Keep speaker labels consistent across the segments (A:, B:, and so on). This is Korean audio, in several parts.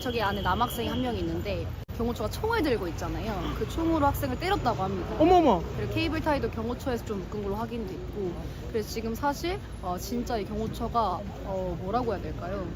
A: 경호처계 안에 남학생이 한 명 있는데 경호처가 총을 들고 있잖아요. 그 총으로 학생을 때렸다고 합니다.
B: 어머머.
A: 그리고 케이블 타이도 경호처에서 좀 묶은 걸로 확인돼 있고 그래서 지금 사실 어, 진짜 이 경호처가 어, 뭐라고 해야 될까요?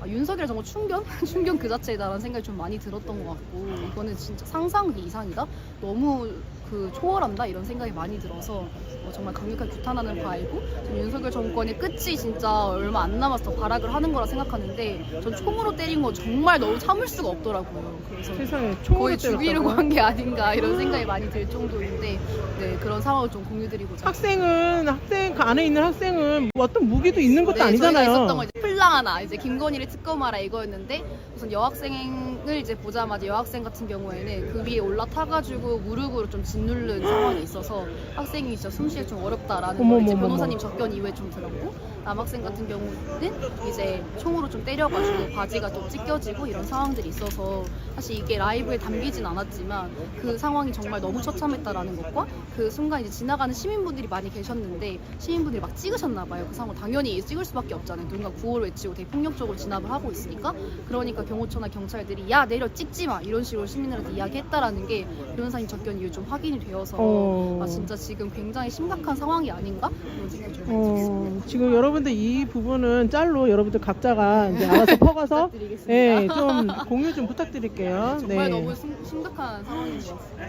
A: 아, 윤석열 정부 충견? 충견 그 자체다라는 생각이 좀 많이 들었던 것 같고 이거는 진짜 상상 그 이상이다? 너무 그 초월한다? 이런 생각이 많이 들어서 어, 정말 강력하게 규탄하는 바이고 윤석열 정권의 끝이 진짜 얼마 안 남아서 발악을 하는 거라 생각하는데 전 총으로 때린 거 정말 너무 참을 수가 없더라고요. 그래서
B: 세상에
A: 거의 죽이려고? 한 게 아닌가 이런 생각이 많이 들 정도인데 네 그런 상황을 좀 공유드리고자
B: 학생은 학생 그 안에 있는 학생은 뭐 어떤 무기도 있는 것도
A: 네, 저희가
B: 아니잖아요.
A: 있었던 거 이제 플랑 하나 이제 김건희를 특검하라 이거였는데 우선 여학생을 이제 보자마자 여학생 같은 경우에는 그 위에 올라타가지고 무릎으로 좀 짓누른 상황이 있어서 학생이 진짜 숨쉬기 좀 어렵다라는 걸 이제. 변호사님 접견 이후에 좀 들었고 남학생 같은 경우는 이제 총으로 좀 때려가지고 바지가 좀 찢겨지고 이런 상황들이 있어서 사실 이게 라이브에 담기진 않았지만 그 상황이 정말 너무 처참했다라는 것과 그 순간 이제 지나가는 시민분들이 많이 계셨는데 시민분들이 막 찍으셨나 봐요. 그 상황 당연히 찍을 수밖에 없잖아요. 누군가 구호를 외치고 되게 폭력적으로 진압을 하고 있으니까 그러니까 경호처나 경찰들이 야 내려 찍지 마 이런 식으로 시민들한테 이야기했다라는 게 변호사님 접견 이후 좀 확인이 되어서
B: 어.
A: 아 진짜 지금 굉장히 심각한 상황이 아닌가 이런 생각이 좀
B: 어, 지금 여러분들 이 부분은 짤로 여러분들 각자가 이제 알아서 퍼가서. 예, 좀 공유 좀 부탁드릴게요.
A: 정말
B: 네.
A: 너무 심, 심각한 상황인 것 같습니다.